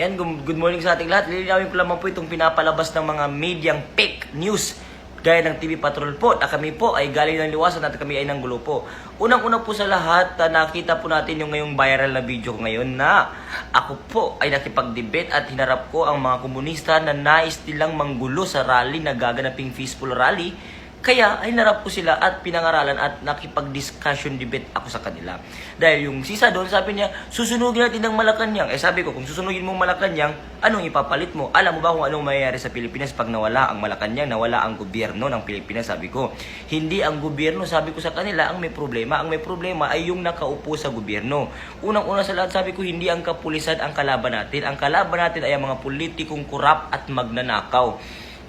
Yan, good morning sa ating lahat. Lilinawin ko lamang po itong pinapalabas ng mga medyang fake news gaya ng TV Patrol po na kami po ay galing ng liwasan at kami ay ng gulo. Unang-una po sa lahat, ah, nakita po natin yung ngayong viral na video ngayon na ako po ay nakipag-debate at hinarap ko ang mga komunista na nais nilang manggulo sa rally na gaganaping peaceful rally kaya ay narap ko sila at pinangaralan at nakipag-discussion debate ako sa kanila. Dahil yung sisa doon, sabi niya, susunugin natin ng Malacanang. Eh sabi ko, kung susunugin mo Malacanang, anong ipapalit mo? Alam mo ba kung anong mayayari sa Pilipinas pag nawala ang Malacanang, nawala ang gobyerno ng Pilipinas? Sabi ko, hindi ang gobyerno, sabi ko sa kanila, ang may problema. Ang may problema ay yung nakaupo sa gobyerno. Unang-una sa lahat, sabi ko, hindi ang kapulisan ang kalaban natin. Ang kalaban natin ay ang mga politikong kurap at magnanakaw.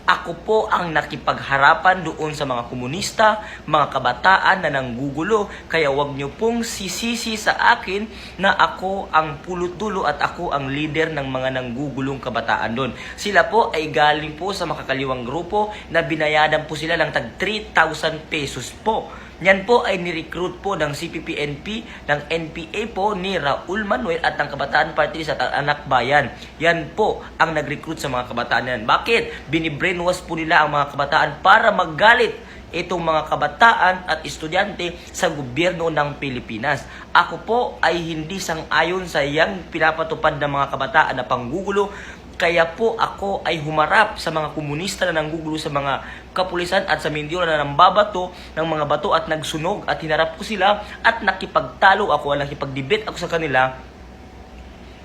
Ako po ang nakipagharapan doon sa mga komunista, mga kabataan na nanggugulo. Kaya wag niyo pong sisisi sa akin na ako ang pulutulo at ako ang leader ng mga nanggugulong kabataan doon. Sila po ay galing po sa makakaliwang grupo na binayadan po sila ng tag 3,000 pesos po. Yan po ay ni-recruit po ng CPP-NP, ng NPA po ni Raul Manuel at ng Kabataan Party ang Anak Bayan. Yan po ang nag-recruit sa mga kabataan yan. Bakit? Binibrainwash po nila ang mga kabataan para magalit itong mga kabataan at estudyante sa gobyerno ng Pilipinas. Ako po ay hindi sang-ayon sa yang pinapatupad ng mga kabataan na panggugulo kaya po ako ay humarap sa mga komunista na nanggugulo sa mga kapulisan at sa Mindoro na nambabato ng mga bato at nagsunog at hinarap ko sila at nakipagtalo ako, nakipag-debate ako sa kanila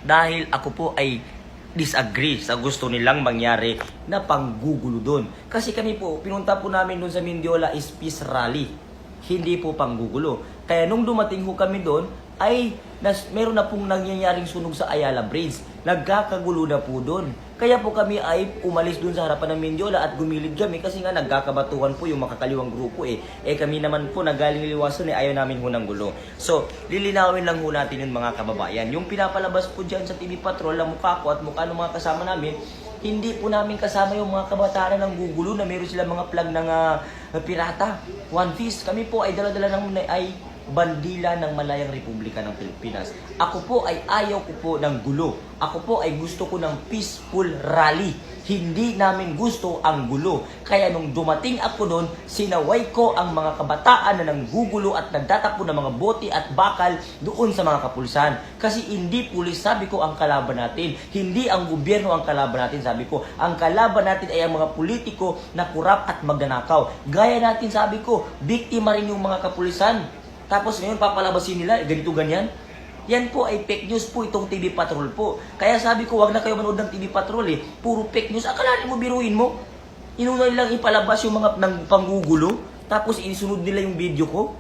dahil ako po ay disagree sa gusto nilang mangyari na panggugulo doon. Kasi kami po, pinunta po namin doon sa Mindiola is peace rally. Hindi po panggugulo. Kaya nung dumating ho kami doon, ay nas, meron na pong nangyayaring sunog sa Ayala Bridge. Nagkakagulo na po doon. Kaya po kami ay umalis doon sa harapan ng Mindiola at gumilid kami kasi nga nagkakabatuhan po yung makakaliwang grupo eh. Eh kami naman po nagaling liwasan eh ayaw namin ho ng gulo. So, lilinawin lang ho natin yung mga kababayan. Yung pinapalabas po dyan sa TV Patrol na mukha ko at mukha ng mga kasama namin, hindi po namin kasama yung mga kabataan ng gugulo na meron sila mga flag ng ah, pirata. One Piece. Kami po ay dala-dala ng ay bandila ng Malayang Republika ng Pilipinas. Ako po ay ayaw ko po ng gulo. Ako po ay gusto ko ng peaceful rally. Hindi namin gusto ang gulo. Kaya nung dumating ako doon, sinaway ko ang mga kabataan na nanggugulo at nagtatapo ng mga bote at bakal doon sa mga kapulisan. Kasi hindi pulis, sabi ko, ang kalaban natin. Hindi ang gobyerno ang kalaban natin, sabi ko. Ang kalaban natin ay ang mga politiko na kurap at magnanakaw. Gaya natin, sabi ko, biktima rin yung mga kapulisan. Tapos ngayon papalabasin nila, ganito ganyan. Yan po ay fake news po itong TV Patrol po. Kaya sabi ko, wag na kayo manood ng TV Patrol eh. Puro fake news. Akalain mo, biruin mo. Inuna nilang ipalabas yung mga ng panggugulo. Tapos isunod nila yung video ko.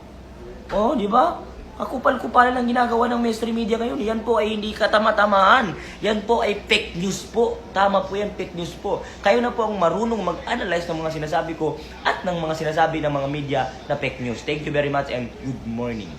Oh, di ba? Kakupal-kupalan ang ginagawa ng mainstream media ngayon. Yan po ay hindi katama-tamaan. Yan po ay fake news po. Tama po yan, fake news po. Kayo na po ang marunong mag-analyze ng mga sinasabi ko at ng mga sinasabi ng mga media na fake news. Thank you very much and good morning.